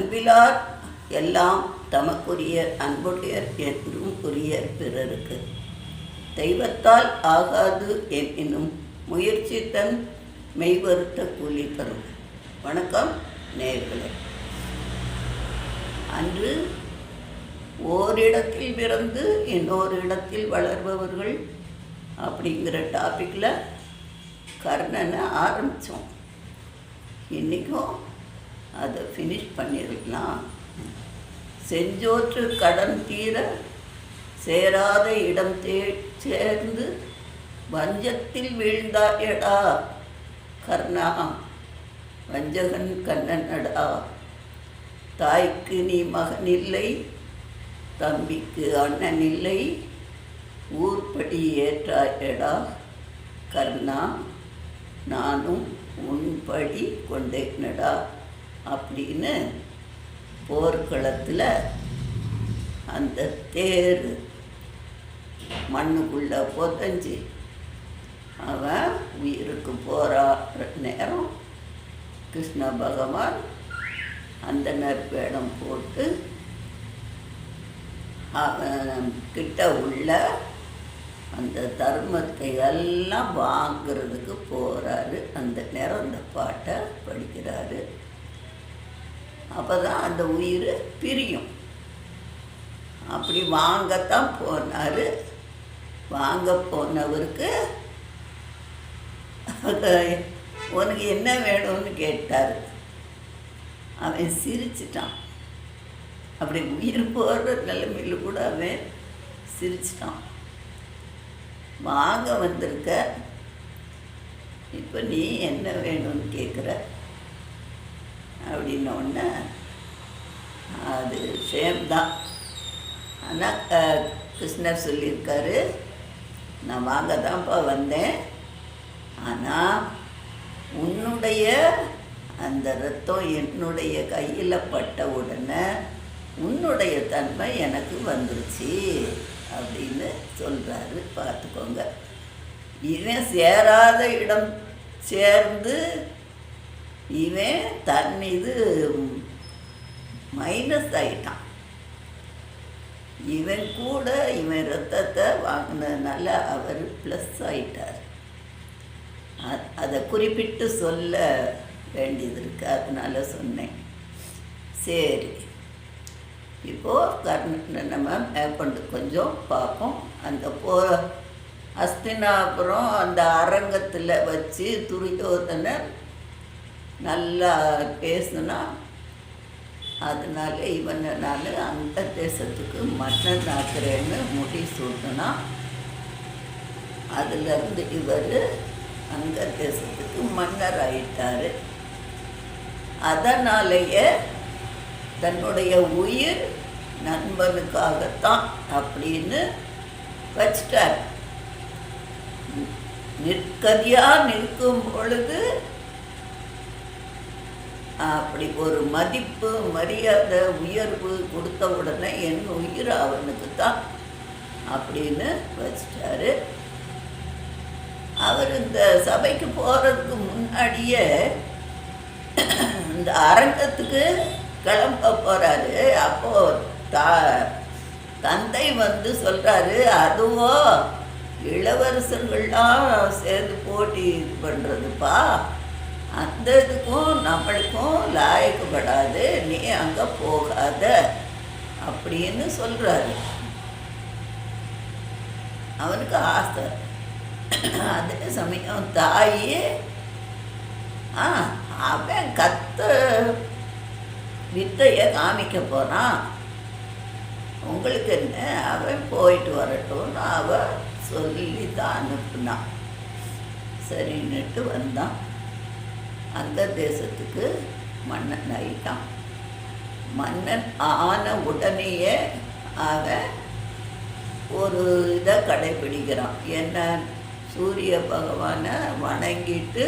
அன்பிலார் எல்லாம் தமக்குரிய அன்புடையர் என்றும் உரியர் பிறருக்கு. தெய்வத்தால் ஆகாது எனினும் முயற்சி தன் மெய்வருத்த கூலி தரும். வணக்கம் நேர்களே அன்று ஓரிடத்தில் பிறந்து இன்னொரு இடத்தில் வளர்பவர்கள் அப்படிங்கிற டாப்பிக்கில் கர்ணனை ஆரம்பித்தோம் இன்றைக்கும் அதை ஃபினிஷ் பண்ணியிருக்கலாம் செஞ்சோற்று கடன் தீர சேராத இடம் தே சேர்ந்து வஞ்சத்தில் வீழ்ந்தாயடா கர்ணா வஞ்சகன் கண்ணனடா தாய்க்கு நீ மகன் இல்லை தம்பிக்கு அண்ணன் இல்லை ஊர்படி ஏற்றாயடா கர்ணா நானும் உன்படி கொண்டேனடா அப்படின்னு போர்க்களத்தில் அந்த தேர் மண்ணுக்குள்ளே புதஞ்சி அவன் உயிருக்கு போராடுற நேரம் கிருஷ்ண பகவான் அந்த நற்பேடம் போட்டு அவன் கிட்ட உள்ள அந்த தர்மத்தை எல்லாம் வாங்கிறதுக்கு போகிறாரு அந்த நேரம் அந்த பாட்டை படிக்கிறாரு. அப்போ தான் அந்த உயிர் பிரியும். அப்படி வாங்கத்தான் போனார். வாங்க போனவருக்கு உனக்கு என்ன வேணும்னு கேட்டார். அவன் சிரிச்சிட்டான். அப்படி உயிர் போகிற நிலைமையில் கூட அவன் சிரிச்சிட்டான். வாங்க வந்திருக்க இப்போ நீ என்ன வேணும்னு கேட்குற அப்படின்னோடனே அது சேம் தான் ஆனால் கிருஷ்ணர் சொல்லியிருக்காரு நான் வாங்க தான்ப்பா வந்தேன். ஆனால் உன்னுடைய அந்த ரத்தம் என்னுடைய கையில் பட்ட உடனே உன்னுடைய தன்மை எனக்கு வந்துருச்சு அப்படின்னு சொல்கிறாரு பார்த்துக்கோங்க. இவன் சேராத இடம் சேர்ந்து இவன் தன் இது மைனஸ் ஆயிட்டான். இவன் கூட இவன் ரத்தத்தை வாங்கினதுனால அவர் ப்ளஸ் ஆயிட்டார். அதை குறிப்பிட்டு சொல்ல வேண்டியது இருக்கு அதனால சொன்னேன். சரி. இப்போது கர்ண நம்ம மேற்கொண்டு கொஞ்சம் பார்ப்போம். அந்த போ அஸ்தினாபுரம் அந்த அரங்கத்தில் வச்சு துரியோதனர் நல்லா பேசுனா அதனால இவனை நான் அந்த தேசத்துக்கு மன்னன் ஆக்குறேன்னு முடி சூட்டினா அதுலேருந்து இவர் அந்த தேசத்துக்கு மன்னர் ஆயிட்டார் அதனாலேயே தன்னுடைய உயிர் நண்பனுக்காகத்தான் அப்படின்னு வச்சிட்டார். நிற்கதியாக நிற்கும் பொழுது அப்படி ஒரு மதிப்பு மரியாதை உயர்வு கொடுத்த உடனே என் உயிர் அவனுக்கு தான் அப்படின்னு வச்சிட்டாரு. அவர் இந்த சபைக்கு போகிறதுக்கு முன்னாடியே இந்த அரங்கத்துக்கு கிளம்ப போகிறாரு அப்போ தா தந்தை வந்து சொல்கிறாரு அதுவோ இளவரசர்கள்லாம் சேர்ந்து போட்டி இது பண்ணுறதுப்பா அந்த இதுக்கும் நம்மளுக்கும் லாயக்கப்படாது நீ அங்கே போகாத அப்படின்னு சொல்கிறாரு அவனுக்கு ஆசை. அதே சமயம் தாயி ஆ அவன் கத்த வித்தையை காமிக்க போகிறான் உங்களுக்கு என்ன? அவன் போயிட்டு வரட்டும்னு அவ சொல்லி தான் அனுப்புனான் சரின்னுட்டு வந்தான். அந்த தேசத்துக்கு மன்னன் ஆயிட்டான் மன்னன் ஆன உடனேயே அவன் ஒரு இதை கடைபிடிக்கிறான் என்ன? சூரிய பகவானை வணங்கிட்டு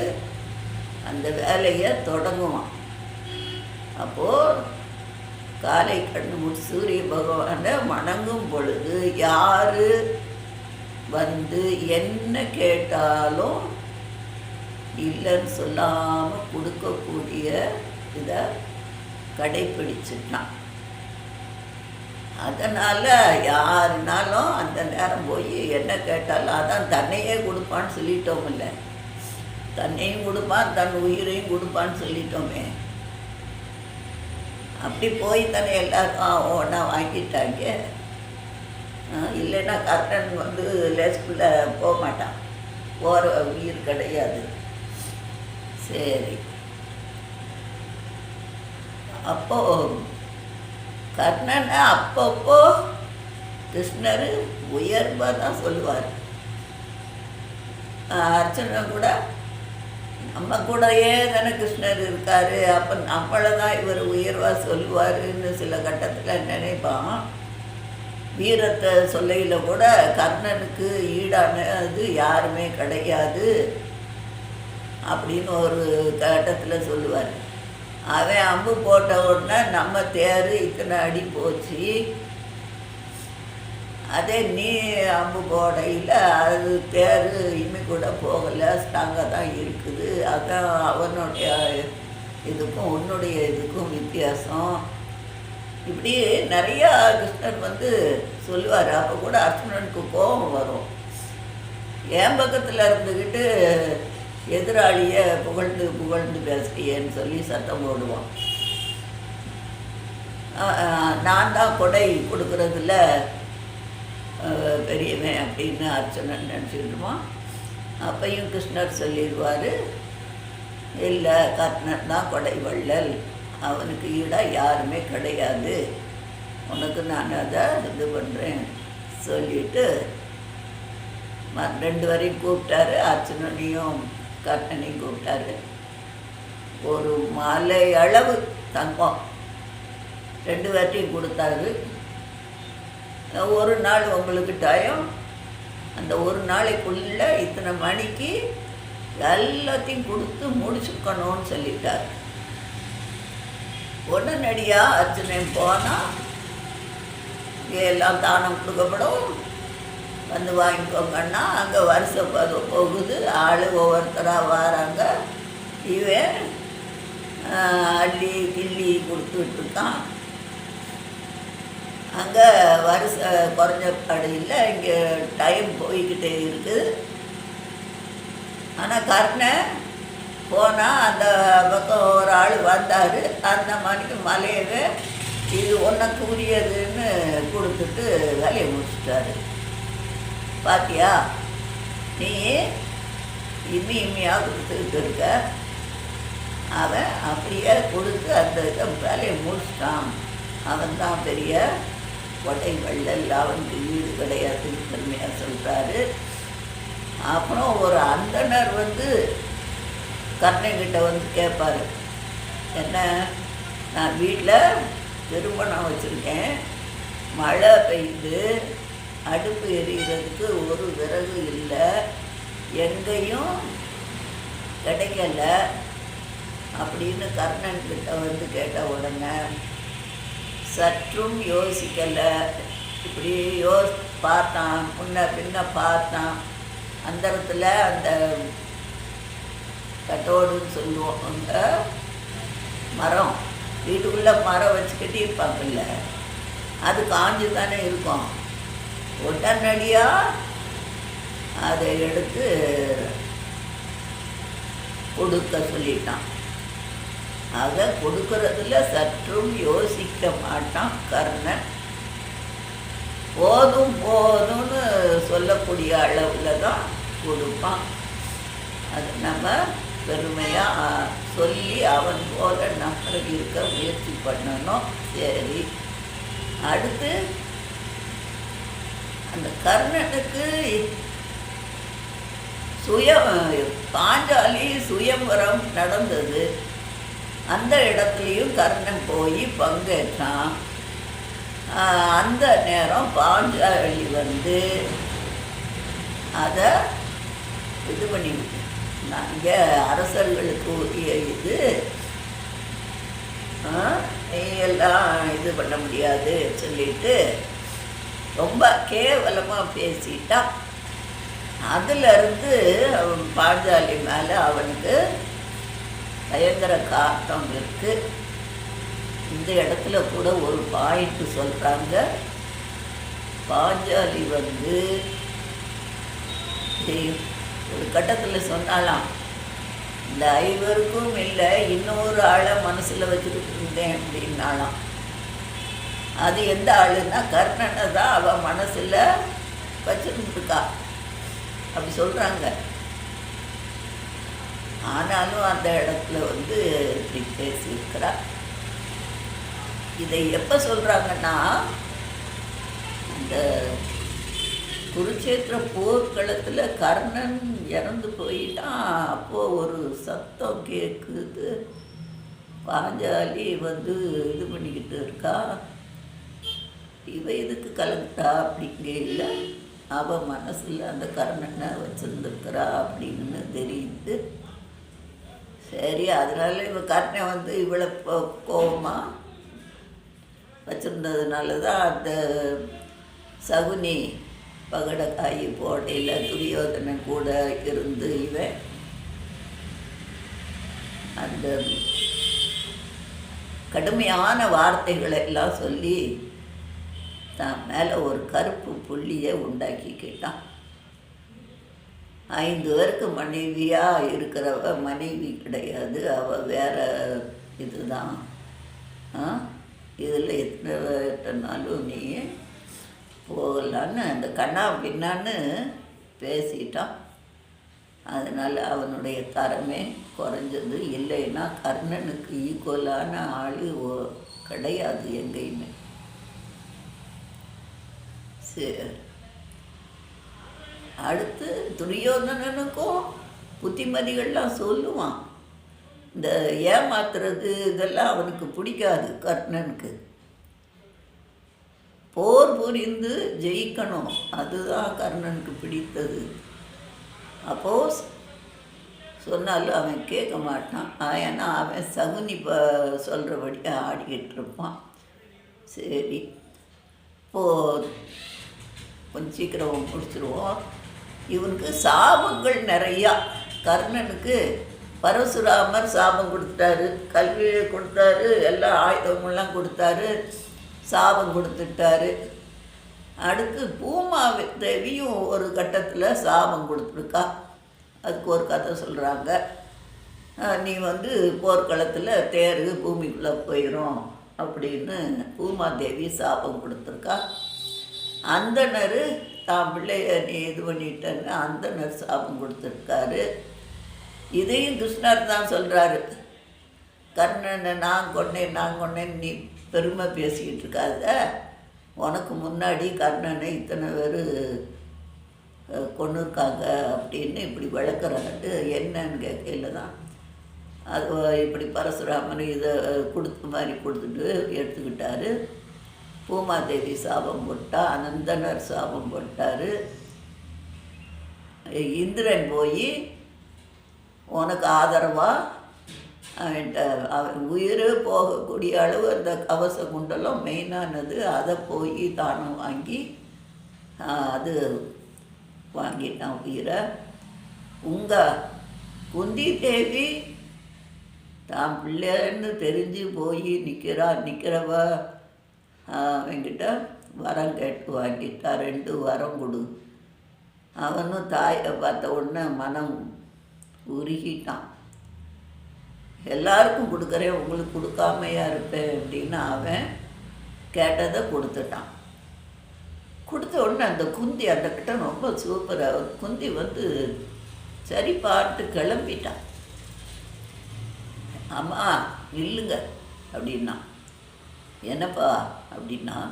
அந்த வேலையை தொடங்குவான். அப்போது காலை கண்ணு முடி சூரிய பகவானை வணங்கும் பொழுது யார் வந்து என்ன கேட்டாலும் இல்லைன்னு சொல்லாமல் கொடுக்கக்கூடிய இதை கடைப்பிடிச்சிட்டான். அதனால் யாருனாலும் அந்த நேரம் போய் என்ன கேட்டாலும் அதான் தன்னையே கொடுப்பான்னு சொல்லிட்டோம் இல்லை தன்னையும் கொடுப்பான் தன் உயிரையும் கொடுப்பான்னு சொல்லிட்டோமே. அப்படி போய் தானே எல்லாருக்கும் ஒன்றா வாங்கிட்டாங்க. ஆ, இல்லைன்னா கரெக்டன் வந்து லேஸ்குள்ளே போக மாட்டான். போகிற உயிர் கிடையாது. சரி. அப்போ கர்ணனை அப்பப்போ கிருஷ்ணர் உயர்வாக தான் சொல்லுவார் அர்ச்சனை கூட நம்ம கூடயே தானே கிருஷ்ணர் இருக்கார். அப்போ நம்மளை தான் இவர் உயர்வாக சொல்லுவாருன்னு சில கட்டத்தில் நினைப்பான் வீரத்தை சொல்லையில் கூட கர்ணனுக்கு ஈடானது யாருமே கிடையாது. அப்படின்னு ஒரு கட்டத்தில் சொல்லுவார். அவன் அம்பு போட்ட உடனே நம்ம தேர் இத்தனை அடி போச்சு. அதே நீ அம்பு போடையில் அது தேர் இம்மி கூட போகலை ஸ்ட்ராங்காக தான் இருக்குது. அதான் அவனுடைய இதுக்கும் உன்னுடைய இதுக்கும் வித்தியாசம். இப்படி நிறையா கிருஷ்ணர் வந்து சொல்லுவார். அப்போ கூட அர்ஜுனனுக்கு கோபம் வரும். என் பக்கத்தில் இருந்துக்கிட்டு எதிராளியை புகழ்ந்து புகழ்ந்து பேசுகிறேன்னு சொல்லி சத்தம் போடுவான் நான் தான் கொடை கொடுக்குறதுல பெரியவன் அப்படின்னு அர்ச்சனன் நினச்சிக்கிட்டுவான் அப்பையும் கிருஷ்ணர் சொல்லிடுவார் இல்லை கர்ணன் தான் கொடை வள்ளல். அவனுக்கு ஈடாக யாருமே கிடையாது. உனக்கு நான் அதை இது பண்ணுறேன் சொல்லிட்டு ம- ரெண்டு வரையும் கூப்பிட்டாரு அர்ச்சனனையும். கர்ணனையும் கூப்பிட்டாரு ஒரு மாலை அளவு தங்கம் ரெண்டு பேர்ட்டையும் கொடுத்தாரு ஒரு நாள் உங்களுக்கு டயம் அந்த ஒரு நாளைக்குள்ள இத்தனை மணிக்கு எல்லாத்தையும் கொடுத்து முடிச்சுக்கணும்னு சொல்லிட்டார். உடனடியாக அர்ஜுனன் போனால் எல்லாம் தானம் கொடுக்கப்படும். வந்து வாங்கிக்கோங்கன்னா அங்கே வருஷம் போகுது. ஆள் ஒவ்வொருத்தராக வராங்க. இவன் அள்ளி கிள்ளி கொடுத்துட்டு இருக்கான் அங்கே வருஷ குறைஞ்ச பாடு இல்லை இங்கே டைம் போய்கிட்டே இருக்குது. ஆனால் கருணை போனால் அந்த பக்கம் ஒரு ஆள் வந்தார். அந்த மணிக்கு மலையவே இது உனக்கு உரியதுன்னு கொடுத்துட்டு வேலையை முடிச்சிட்டாரு. பாத்தியா? நீ இம்மி இம்மியாக கொடுத்துக்கிட்டு இருக்க. அவன் அப்படியே கொடுத்து அந்த இதை வேலையை முடிச்சிட்டான். அவன் தான் பெரிய கொடை வள்ளல் அவனுக்கு வீடு கிடையாதுன்னு பெருமையாக சொல்கிறாரு அப்புறம் ஒரு அந்தணர் வந்து கர்ணங்கிட்ட வந்து கேட்பாரு என்ன நான் வீட்டில் திருமணம் வச்சுருக்கேன். மழை பெய்யுது. அடுப்பு எரியறதுக்கு ஒரு விறகு இல்லை. எங்கேயும் கிடைக்கல அப்படின்னு கர்ணன் கிட்ட வந்து கேட்ட உடனே சற்றும் யோசிக்கலை. இப்படி யோ பார்த்தான். முன்ன பின்ன பார்த்தான். அந்த இடத்துல அந்த கட்டோடுன்னு சொல்லுவோம். அந்த மரம். வீட்டுக்குள்ளே மரம் வச்சு கட்டியிருப்பாங்கல்ல அது காஞ்சு தானே இருக்கும். உடனடியாக அதை எடுத்து கொடுக்க சொல்லிட்டான். அதை கொடுக்கறதுல சற்றும் யோசிக்க மாட்டான் கர்ணன். போதும் போதும்னு சொல்லக்கூடிய அளவில் தான் கொடுப்பான். அது நம்ம பெருமையாக சொல்லி அவன் போல நம்ம இருக்க முயற்சி பண்ணணும். சரி. அடுத்து அந்த கர்ணனுக்கு சுய பாஞ்சாலி சுயம்பரம் நடந்தது. அந்த இடத்துலையும் கர்ணன் போய் பங்கேற்றான். அந்த நேரம் பாஞ்சாலி வந்து அதை இது பண்ணி நாங்கள் அரசர்களுக்கு உரிய இது நீ எல்லாம் இது பண்ண முடியாது சொல்லிட்டு ரொம்ப கேவலமாக பேசிட்டான் அதிலிருந்து அவன் பாஞ்சாலி மேலே அவனுக்கு பயங்கர காட்டம் இருக்குது இந்த இடத்துல கூட ஒரு பாயிண்ட் சொல்கிறாங்க பாஞ்சாலி வந்து ஒரு கட்டத்தில் சொன்னாலாம் இந்த ஐவருக்கும் இல்லை இன்னொரு ஆளை மனசில் வச்சுக்கிட்டு இருந்தேன் அப்படின்னாலாம். அது எந்த ஆளுன்னா கர்ணனை தான் அவன் மனசில் வச்சுருந்துருக்கா. அப்படி சொல்கிறாங்க ஆனாலும் அந்த இடத்துல வந்து இப்படி பேசியிருக்கிறா. இதை எப்போ சொல்கிறாங்கன்னா இந்த குருச்சேத்திர போர்க்களத்தில் கர்ணன் இறந்து போயிட்டான் அப்போது ஒரு சத்தம் கேட்குது பாஞ்சாலி வந்து இது பண்ணிக்கிட்டு இருக்கா. இவன் எதுக்கு கலந்துட்டா அப்படிங்க இல்லை. அவள் மனசில் அந்த கர்ணனை வச்சுருந்துருக்கிறா அப்படின்னு தெரியுது. சரி அதனால இவன் கர்ணன் வந்து இவளை கோபமாக வச்சுருந்ததுனால தான் அந்த சகுனி பகடக்காய் போடையில் துரியோதனை கூட இருந்து இவன் அந்த கடுமையான வார்த்தைகளை எல்லாம் சொல்லி தான் மேலே ஒரு கருப்பு புள்ளியை உண்டாக்கிக்கிட்டான் ஐந்து பேருக்கு மனைவியாக இருக்கிறவ மனைவி கிடையாது அவள் வேற இதுதான். ஆ? இதில் எத்தனை எத்தனாலும் நீ போகலான்னு அந்த கண்ணா பின்னான்னு பேசிட்டான். அதனால் அவனுடைய தரமே குறைஞ்சது. இல்லைன்னா கர்ணனுக்கு ஈக்குவலான ஆள் கிடையாது எங்கேயுமே. அடுத்து துரியோதனனுக்கும் புத்திமதிகள்லாம் சொல்லுவான். இந்த ஏமாத்துறது இதெல்லாம் அவனுக்கு பிடிக்காது கர்ணனுக்கு. போர் புரிந்து ஜெயிக்கணும். அதுதான் கர்ணனுக்கு பிடித்தது. அப்போஸ் சொன்னாலும் அவன் கேட்க மாட்டான். ஏன்னா அவன் சகுனி ப சொல்கிறபடி ஆடிக்கிட்டு இருப்பான். சரி. இப்போது கொஞ்சம் சீக்கிரம் முடிச்சிருவோம். இவனுக்கு சாபங்கள் நிறையா. கர்ணனுக்கு பரசுராமர் சாபம் கொடுத்துட்டாரு. கல்வியை கொடுத்தாரு. எல்லா ஆயுதமெல்லாம் கொடுத்தாரு. சாபம் கொடுத்துட்டாரு. அடுத்து பூமா தேவியும் ஒரு கட்டத்தில் சாபம் கொடுத்துருக்கா. அதுக்கு ஒரு கதை சொல்கிறாங்க நீ வந்து போர்க்களத்தில் தேர் பூமிக்குள்ளே போயிடும் அப்படின்னு பூமாதேவி சாபம் கொடுத்துருக்கா. அந்தனர் தான் பிள்ளைய நீ இது பண்ணிட்டேன்னு அந்தனர் சாபம் கொடுத்துருக்காரு. இதையும் கிருஷ்ணர் தான் சொல்கிறாரு கர்ணனை நான் கொண்டேன் நான் கொண்டேன் நீ பெருமை பேசிக்கிட்டு இருக்காத. உனக்கு முன்னாடி கர்ணனை இத்தனை பேர் கொண்டுருக்காங்க அப்படின்னு இப்படி விளக்குறாரு என்னன்னு கேட்கல தான். அது இப்படி பரசுராமன் இதை கொடுத்த மாதிரி கொடுத்துட்டு எடுத்துக்கிட்டாரு. பூமாதேவி சாபம் போட்டா அனந்தனர் சாபம் போட்டார். இந்திரன் போய் உனக்கு ஆதரவாக அவன்கிட்ட அவன் உயிர் போகக்கூடிய அளவு அந்த கவச குண்டலம் மெயினானது. அதை போய் தானும் வாங்கி அது வாங்கிட்டான் உயிரை. உங்கள் குந்தி தேவி தான் பிள்ளைன்னு தெரிஞ்சு போய் நிற்கிறா நிற்கிறவ அவன்கிட்ட வரம் கேட்டு வாங்கிட்டா ரெண்டு வரம் கொடு அவனும் தாயை பார்த்த உடனே மனம் உருகிட்டான் எல்லாருக்கும் கொடுக்குறேன் உங்களுக்கு கொடுக்காமையா இருப்பேன் அப்படின்னு அவன் கேட்டதை கொடுத்துட்டான் கொடுத்த உடனே அந்த குந்தி அந்த கிட்ட ரொம்ப சூப்பராக குந்தி வந்து சரி பாட்டு கிளம்பிட்டான் அம்மா இல்லைங்க அப்படின்னா என்னப்பா அப்படின்னா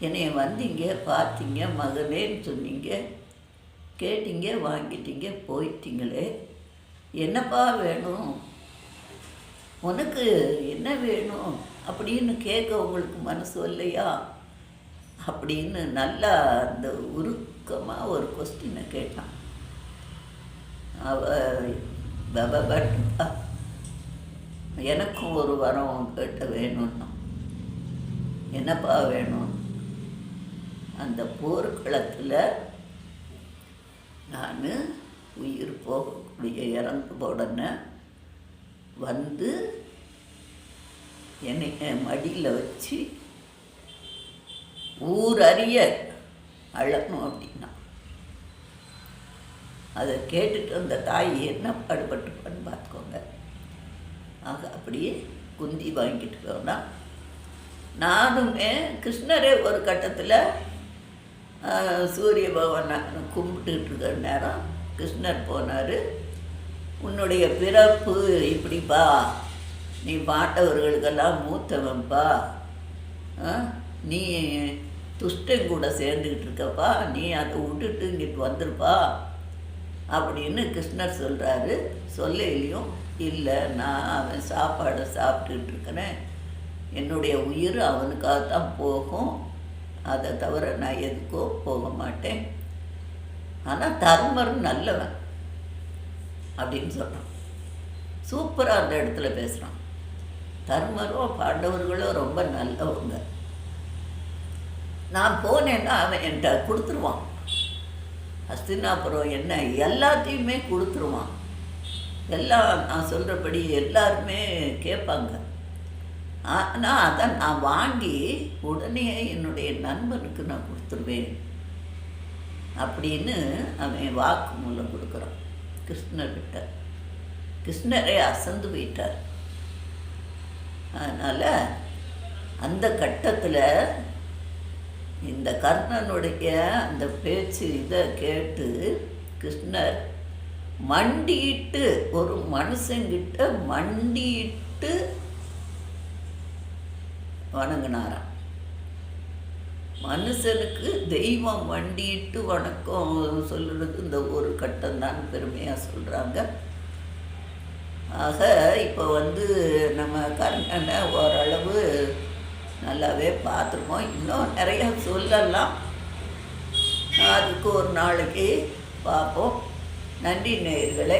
என்னைய வந்தீங்க பார்த்தீங்க மகனேன்னு சொன்னீங்க கேட்டீங்க வாங்கிட்டீங்க போயிட்டீங்களே என்னப்பா வேணும்? உனக்கு என்ன வேணும்? அப்படின்னு கேட்க உங்களுக்கு மனசு இல்லையா? அப்படின்னு நல்லா அந்த உருக்கமாக ஒரு கொஸ்டினை கேட்டான். அவ பபா எனக்கும் ஒரு வரம் உங்ககிட்ட வேணும்னா. என்னப்பா வேணும்? அந்த போர்க்களத்தில் நான் உயிர் போகக்கூடிய இறந்து உடனே வந்து என்னை மடியில் வச்சு ஊர் அறிய அழணும் அப்படின்னா. அதை கேட்டுட்டு அந்த தாய் என்ன பாடுபட்டுப்பான்னு பார்த்துக்கோங்க. ஆக அப்படியே குந்தி வாங்கிட்டு போனா நானுமே கிருஷ்ணரே ஒரு கட்டத்தில் சூரிய பகவான் கும்பிட்டுட்டு இருக்கிற நேரம் கிருஷ்ணர் போனார். உன்னுடைய பிறப்பு இப்படிப்பா நீ பாண்டவர்களுக்கெல்லாம் மூத்தவன்ப்பா ஆ, நீ துஷ்டன் கூட சேர்ந்துக்கிட்டு இருக்கப்பா நீ அதை விட்டுட்டு இங்கிட்டு வந்துருப்பா அப்படின்னு கிருஷ்ணர் சொல்கிறாரு சொல்லையிலையும் இல்லை நான் அவன் சாப்பாடை சாப்பிட்டுட்டு இருக்கிறேன் என்னுடைய உயிர் அவனுக்காக தான் போகும். அதை தவிர நான் எதுக்கோ போக மாட்டேன். ஆனால் தர்மர் நல்லவன் அப்படின்னு சொல்கிறான் சூப்பராக அந்த இடத்துல பேசுகிறான் தர்மரும் பாண்டவர்களும் ரொம்ப நல்லவங்க. நான் போனேன்னா அவன் என்கிட்ட கொடுத்துருவான். அஸ்தினாபுரம் என்ன எல்லாத்தையுமே கொடுத்துருவான். எல்லாம் நான் சொல்கிறபடி எல்லாருமே கேட்பாங்க. ஆனால் அதை நான் வாங்கி உடனே என்னுடைய நண்பனுக்கு நான் கொடுத்துருவேன் அப்படின்னு அவன் வாக்கு மூலம் கொடுக்குறான். கிருஷ்ணர்கிட்ட கிருஷ்ணரே அசந்து போயிட்டார். அதனால் அந்த கட்டத்தில் இந்த கர்ணனுடைய அந்த பேச்சு இதை கேட்டு கிருஷ்ணர் மண்டியிட்டு ஒரு மனுஷங்கிட்ட மண்டிட்டு வணங்கினாராம். மனுஷனுக்கு தெய்வம் வண்டிட்டு வணக்கம் சொல்கிறது இந்த ஒரு கட்டம் தான் பெருமையாக சொல்கிறாங்க ஆக இப்போ வந்து நம்ம கர்ணனை ஓரளவு நல்லாவே பார்த்துருக்கோம். இன்னும் நிறையா சொல்லலாம். அதுக்கு ஒரு நாளைக்கு பார்ப்போம். நன்றி நேயர்களே.